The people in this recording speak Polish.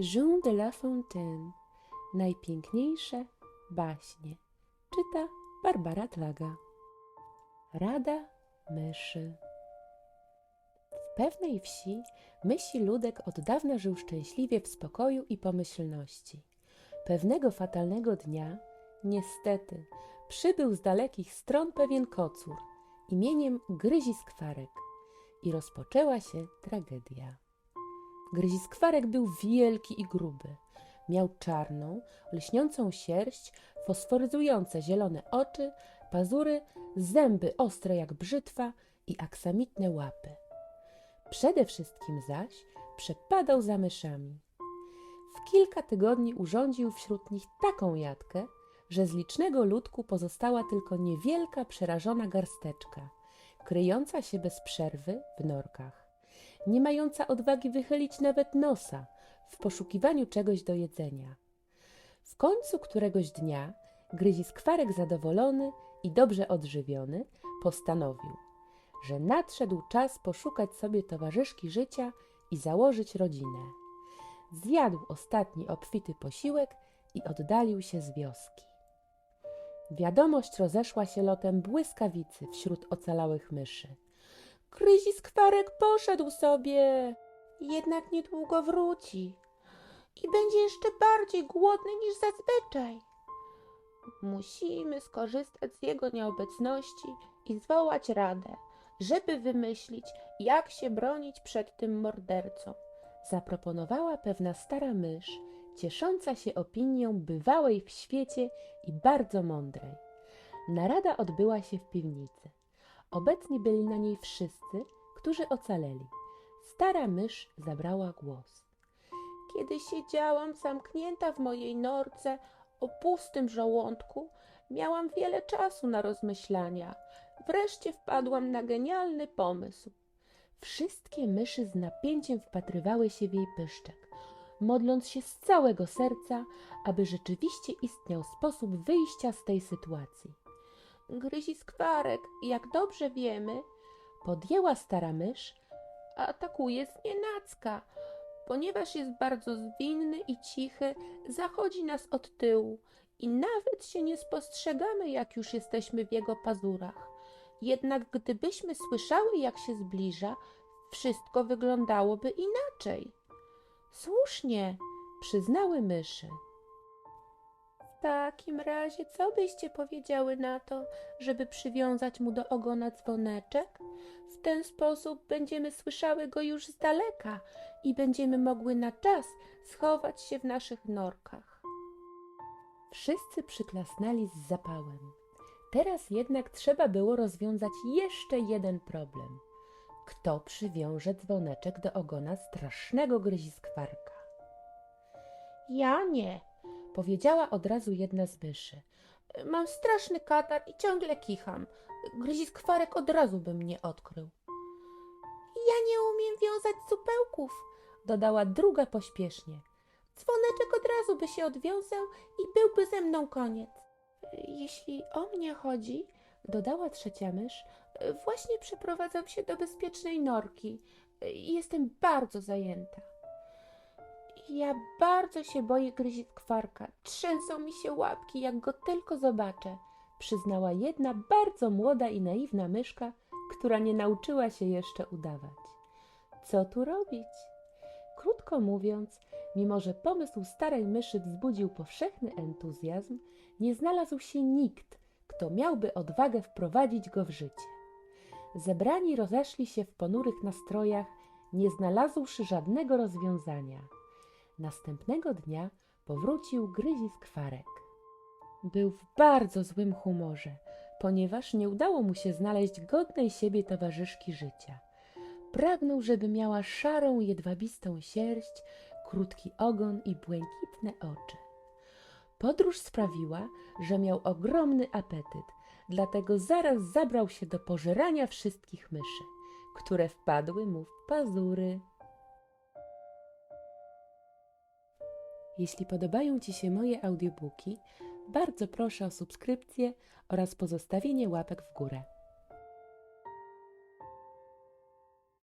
Jean de La Fontaine Najpiękniejsze baśnie Czyta Barbara Tlaga Rada myszy W pewnej wsi mysi ludek od dawna żył szczęśliwie w spokoju i pomyślności. Pewnego fatalnego dnia, niestety, przybył z dalekich stron pewien kocur imieniem Gryziskwarek i rozpoczęła się tragedia. Gryziskwarek był wielki i gruby. Miał czarną, lśniącą sierść, fosforyzujące zielone oczy, pazury, zęby ostre jak brzytwa i aksamitne łapy. Przede wszystkim zaś przepadał za myszami. W kilka tygodni urządził wśród nich taką jatkę, że z licznego ludku pozostała tylko niewielka, przerażona garsteczka, kryjąca się bez przerwy w norkach, nie mająca odwagi wychylić nawet nosa w poszukiwaniu czegoś do jedzenia. W końcu któregoś dnia Gryziskwarek zadowolony i dobrze odżywiony postanowił, że nadszedł czas poszukać sobie towarzyszki życia i założyć rodzinę. Zjadł ostatni obfity posiłek i oddalił się z wioski. Wiadomość rozeszła się lotem błyskawicy wśród ocalałych myszy. Gryziskwarek poszedł sobie, jednak niedługo wróci i będzie jeszcze bardziej głodny niż zazwyczaj. Musimy skorzystać z jego nieobecności i zwołać radę, żeby wymyślić, jak się bronić przed tym mordercą. Zaproponowała pewna stara mysz, ciesząca się opinią bywałej w świecie i bardzo mądrej. Narada odbyła się w piwnicy. Obecni byli na niej wszyscy, którzy ocaleli. Stara mysz zabrała głos. Kiedy siedziałam zamknięta w mojej norce o pustym żołądku, miałam wiele czasu na rozmyślania. Wreszcie wpadłam na genialny pomysł. Wszystkie myszy z napięciem wpatrywały się w jej pyszczek, modląc się z całego serca, aby rzeczywiście istniał sposób wyjścia z tej sytuacji. Gryziskwarek, jak dobrze wiemy, podjęła stara mysz, atakuje znienacka. Ponieważ jest bardzo zwinny i cichy, zachodzi nas od tyłu i nawet się nie spostrzegamy, jak już jesteśmy w jego pazurach. Jednak gdybyśmy słyszały, jak się zbliża, wszystko wyglądałoby inaczej. Słusznie, przyznały myszy. W takim razie, co byście powiedziały na to, żeby przywiązać mu do ogona dzwoneczek? W ten sposób będziemy słyszały go już z daleka i będziemy mogły na czas schować się w naszych norkach. Wszyscy przyklasnęli z zapałem. Teraz jednak trzeba było rozwiązać jeszcze jeden problem. Kto przywiąże dzwoneczek do ogona strasznego gryziskwarka? Ja nie, powiedziała od razu jedna z myszy. Mam straszny katar i ciągle kicham. Gryziskwarek od razu by mnie odkrył. Ja nie umiem wiązać supełków, dodała druga pośpiesznie. Dzwoneczek od razu by się odwiązał i byłby ze mną koniec. Jeśli o mnie chodzi, dodała trzecia mysz, właśnie przeprowadzam się do bezpiecznej norki jestem bardzo zajęta. Ja bardzo się boję gryziskwarka. Trzęsą mi się łapki, jak go tylko zobaczę, przyznała jedna bardzo młoda i naiwna myszka, która nie nauczyła się jeszcze udawać. Co tu robić? Krótko mówiąc, mimo że pomysł starej myszy wzbudził powszechny entuzjazm, nie znalazł się nikt, kto miałby odwagę wprowadzić go w życie. Zebrani rozeszli się w ponurych nastrojach, nie znalazłszy żadnego rozwiązania. Następnego dnia powrócił gryziskwarek. Był w bardzo złym humorze, ponieważ nie udało mu się znaleźć godnej siebie towarzyszki życia. Pragnął, żeby miała szarą, jedwabistą sierść, krótki ogon i błękitne oczy. Podróż sprawiła, że miał ogromny apetyt, dlatego zaraz zabrał się do pożerania wszystkich myszy, które wpadły mu w pazury. Jeśli podobają Ci się moje audiobooki, bardzo proszę o subskrypcję oraz pozostawienie łapek w górę.